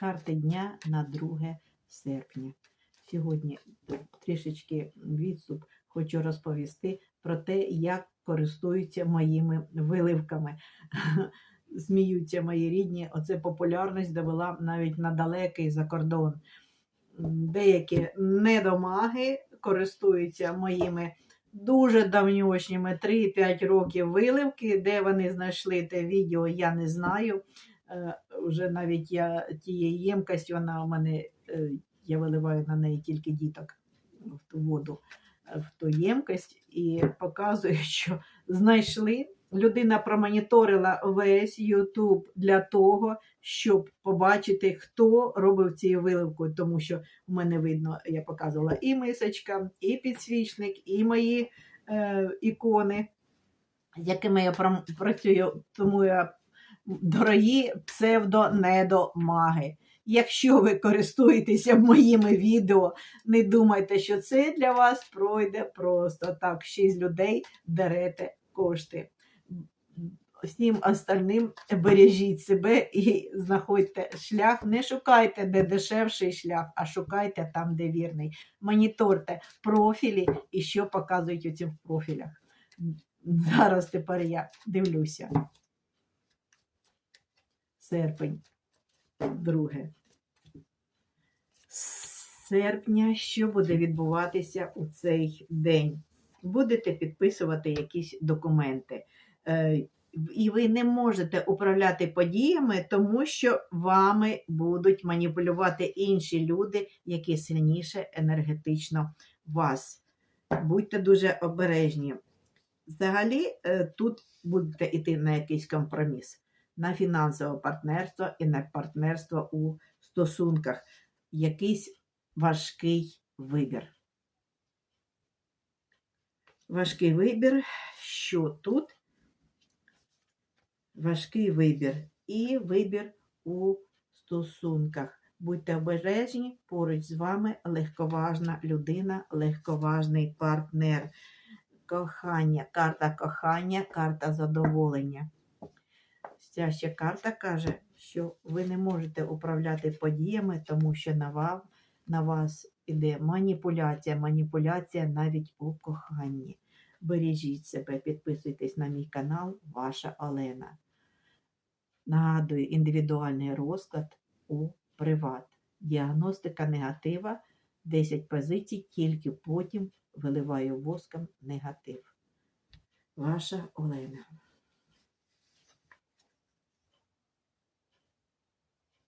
Карти дня на 2 серпня. Сьогодні трішечки відступ хочу розповісти про те, як користуються моїми виливками. Сміються мої рідні. Оце популярність довела навіть на далекий за кордон. Деякі недомаги користуються моїми дуже давньошніми 3-5 років виливки. Де вони знайшли те відео, я не знаю. Е, Вже навіть я тієї ємкості, вона у мене, е, я виливаю на неї тільки діток в ту воду, е, в ту ємкость і показую, що знайшли. Людина промоніторила весь YouTube для того, щоб побачити, хто робив цією виливкою, тому що в мене видно, я показувала і мисочка, і підсвічник, і мої е, ікони, якими я працюю, тому я дорогі псевдонедомаги. Якщо ви користуєтеся моїми відео, не думайте, що це для вас пройде просто так. Шість людей дерете кошти. Всім остальним бережіть себе і знаходьте шлях. Не шукайте, де дешевший шлях, а шукайте там, де вірний. Моніторте профілі і що показують у цих профілях. Зараз тепер я дивлюся. Серпень, друге. Серпня, що буде відбуватися у цей день? Будете підписувати якісь документи. Е, І ви не можете управляти подіями, тому що вами будуть маніпулювати інші люди, які сильніше енергетично вас. Будьте дуже обережні. Взагалі, е, тут будете йти на якийсь компроміс, на фінансове партнерство і на партнерство у стосунках. Якийсь важкий вибір. Важкий вибір, що тут? Важкий вибір і вибір у стосунках. Будьте обережні, поруч з вами легковажна людина, легковажний партнер. Кохання, карта кохання, карта задоволення. Ця ще карта каже, що ви не можете управляти подіями, тому що на вас, на вас іде маніпуляція, маніпуляція навіть у коханні. Бережіть себе, підписуйтесь на мій канал, ваша Олена. Нагадую, індивідуальний розклад у приват. Діагностика негатива, 10 позицій, тільки потім виливаю воском негатив. Ваша Олена.